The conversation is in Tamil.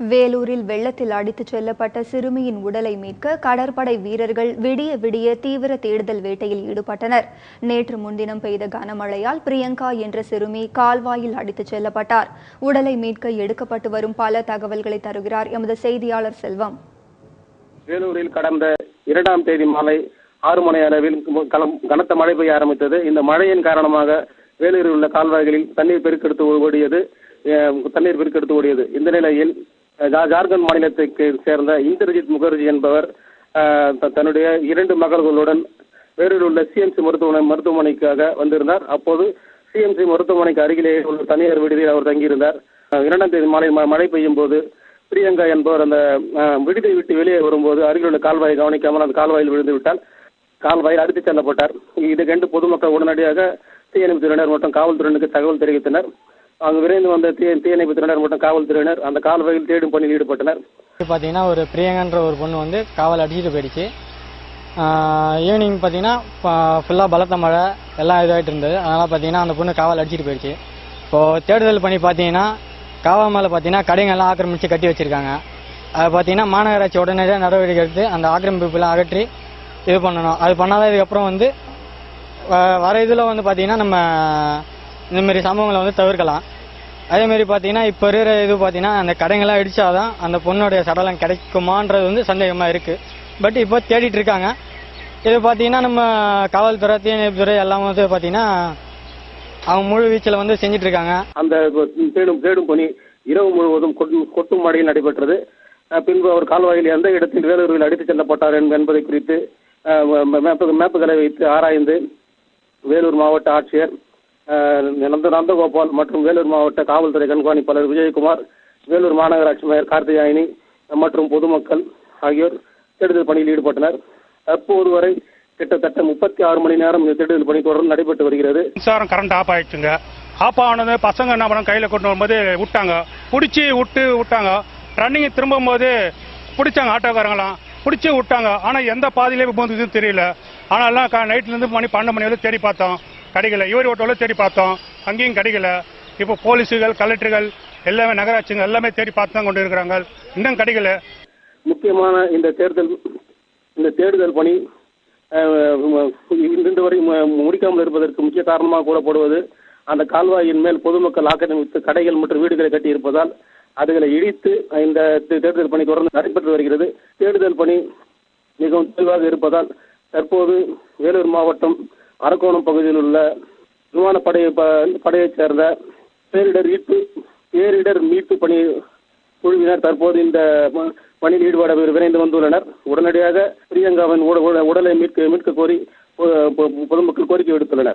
வேலூரில் வெள்ளத்தில் அடித்துச் செல்லப்பட்ட சிறுமியின் உடலை மீட்க கடற்படை வீரர்கள் விடிய விடிய தீவிர தேடுதல் வேட்டையில் ஈடுபட்டனர். நேற்று முன்தினம் பெய்த கனமழையால் பிரியங்கா என்ற சிறுமி கால்வாயில் அடித்துச் செல்லப்பட்டார். உடலை மீட்க எடுக்கப்பட்டு வரும் பல தகவல்களை தருகிறார் எமது செய்தியாளர் செல்வம். வேலூரில் கடந்த இரண்டாம் தேதி மாலை ஆறு மணி அளவில் கலம்- கனத்த மழை பெய்ய ஆரம்பித்தது. இந்த மழையின் காரணமாக வேலூரில் உள்ள கால்வாய்களில் தண்ணீர் பெருக்கெடுத்து ஓடியது அஹ், தண்ணீர் பெருக்கெடுத்து ஓடியது. இந்த நிலையில் ஜார்க்கண்ட் மாநிலத்துக்கு சேர்ந்த இந்திரஜித் முகர்ஜி என்பவர் தன்னுடைய இரண்டு மகள்களுடன் வேலூரில் உள்ள சிஎம்சி மருத்துவமனை மருத்துவமனைக்காக வந்திருந்தார். அப்போது சிஎம்சி மருத்துவமனைக்கு அருகிலே உள்ள தனியார் விடுதியில் அவர் தங்கியிருந்தார். இரண்டாம் தேதி மாலை மழை பெய்யும் போது பிரியங்கா என்பவர் அந்த அஹ், விடுதியை விட்டு வெளியே வரும்போது அருகில் உள்ள கால்வாயை கவனிக்காமல் அந்த கால்வாயில் விழுந்து விட்டால் கால்வாயில் அடித்துச் செல்லப்பட்டார். இதை கண்டு பொதுமக்கள் உடனடியாக தீயணைப்புத்துறையினர் மற்றும் காவல்துறையினருக்கு தகவல் தெரிவித்தனர். அங்கு விரைந்து வந்த தீ தீயணைப்பு துறையினர் மற்றும் காவல்துறையினர் அந்த கால்வாயில் தேடும் பணியில் ஈடுபட்டனர். பார்த்தீங்கன்னா ஒரு பிரியங்கன்ற ஒரு பொண்ணு வந்து காவல் அடிச்சுட்டு போயிடுச்சு. ஈவினிங் பார்த்தீங்கன்னா ஃபுல்லாக பலத்த மழை எல்லாம் இதாகிட்டு இருந்தது. அதனால் பார்த்தீங்கன்னா அந்த பொண்ணு காவல் அடிச்சுட்டு போயிடுச்சு. இப்போது தேடுதல் பண்ணி பார்த்தீங்கன்னா காவல் மேலே பார்த்தீங்கன்னா கடைங்கள்லாம் ஆக்கிரமிச்சு கட்டி வச்சிருக்காங்க. அது பார்த்தீங்கன்னா மாநகராட்சி உடனடியாக நடவடிக்கை எடுத்து அந்த ஆக்கிரமிப்புலாம் அகற்றி இது பண்ணணும். அது பண்ணாதான் இதுக்கப்புறம் வந்து வ- வர இதில் வந்து பார்த்தீங்கன்னா நம்ம இந்தமாரி சம்பவங்களை வந்து தவிர்க்கலாம். அதே மாதிரி பார்த்தீங்கன்னா இப்போ இருக்கிற இது பார்த்தீங்கன்னா அந்த கடைங்கள்லாம் இடிச்சாதான் அந்த பொண்ணுடைய சடலம் கிடைக்குமான்றது வந்து சந்தேகமாக இருக்கு. பட் இப்போ தேடிட்டு இருக்காங்க. இது பார்த்தீங்கன்னா நம்ம காவல்துறை தீயணைப்புத்துறை எல்லாம் வந்து பார்த்தீங்கன்னா அவங்க முழு வீச்சில் வந்து செஞ்சுட்டு இருக்காங்க. அந்த தேடும் தேடும் பணி இரவு முழுவதும் கொட்டும் கொட்டும் மழையில் நடைபெற்றது. பின்பு அவர் கால்வாயில் எந்த இடத்தில் வேலூரில் அடித்துச் செல்லப்பட்டார் என்பதை குறித்து மேப்புகளை வைத்து ஆராய்ந்து வேலூர் மாவட்ட ஆட்சியர் நந்த நந்தகோபால் மற்றும் வேலூர் மாவட்ட காவல்துறை கண்காணிப்பாளர் விஜயகுமார் வேலூர் மாநகராட்சி மேயர் கார்த்திகாயினி மற்றும் பொதுமக்கள் ஆகியோர் தேடுதல் பணியில் ஈடுபட்டனர். தற்போது வரை கிட்டத்தட்ட முப்பத்தி ஆறு மணி நேரம் இந்த தேடுதல் பணி தொடர்ந்து நடைபெற்று வருகிறது. மின்சாரம் கரண்ட் ஆஃப் ஆயிடுச்சுங்க. ஆஃப் ஆனது பசங்க என்ன பண்ண கையில் கொண்டு வரும்போது விட்டாங்க. பிடிச்சி விட்டு விட்டாங்க. ரன்னிங் திரும்பும்போது பிடிச்சாங்க ஆட்டோக்காரங்களாம் பிடிச்சி விட்டாங்க. ஆனால் எந்த பாதையிலே போகுது தெரியல. ஆனால் எல்லாம் நைட்லேருந்து மணி பன்னெண்டு மணி வரை தேடி பார்த்தோம். கிடைக்கல இவர் ஓட்டோல தேடி பார்த்தோம். அங்கேயும் கிடைக்கல இப்போ போலீஸுகள் கலெக்டர்கள் எல்லாமே நகராட்சிகள் எல்லாமே தேடி பார்த்து தான் கொண்டு இருக்கிறாங்க. இன்னும் கிடைக்கல முக்கியமான இந்த தேர்தல் இந்த தேடுதல் பணி அஹ், இன்று வரை மு- முடிக்காமல் இருப்பதற்கு முக்கிய காரணமாக கூறப்படுவது அந்த கால்வாயின் மேல் பொதுமக்கள் ஆக்கிரமித்து கடைகள் மற்றும் வீடுகளை கட்டி இருப்பதால் அதுகளை இடித்து இந்த தேடுதல் பணி தொடர்ந்து நடைபெற்று வருகிறது. தேடுதல் பணி மிகவும் தெளிவாக இருப்பதால் தற்போது வேலூர் மாவட்டம் அரக்கோணம் பகுதியில் உள்ள விமானப்படை ப- படையைச் சேர்ந்த பேரிடர் மீட்பு பேரிடர் மீட்பு பணி குழுவினர் தற்போது இந்த பணியில் ஈடுபட விரைந்து வந்துள்ளனர். உடனடியாக பிரியங்காவின் உடலை மீட்க மீட்க கோரி பொ- பொ- பொதுமக்கள் கோரிக்கை விடுத்துள்ளனர்.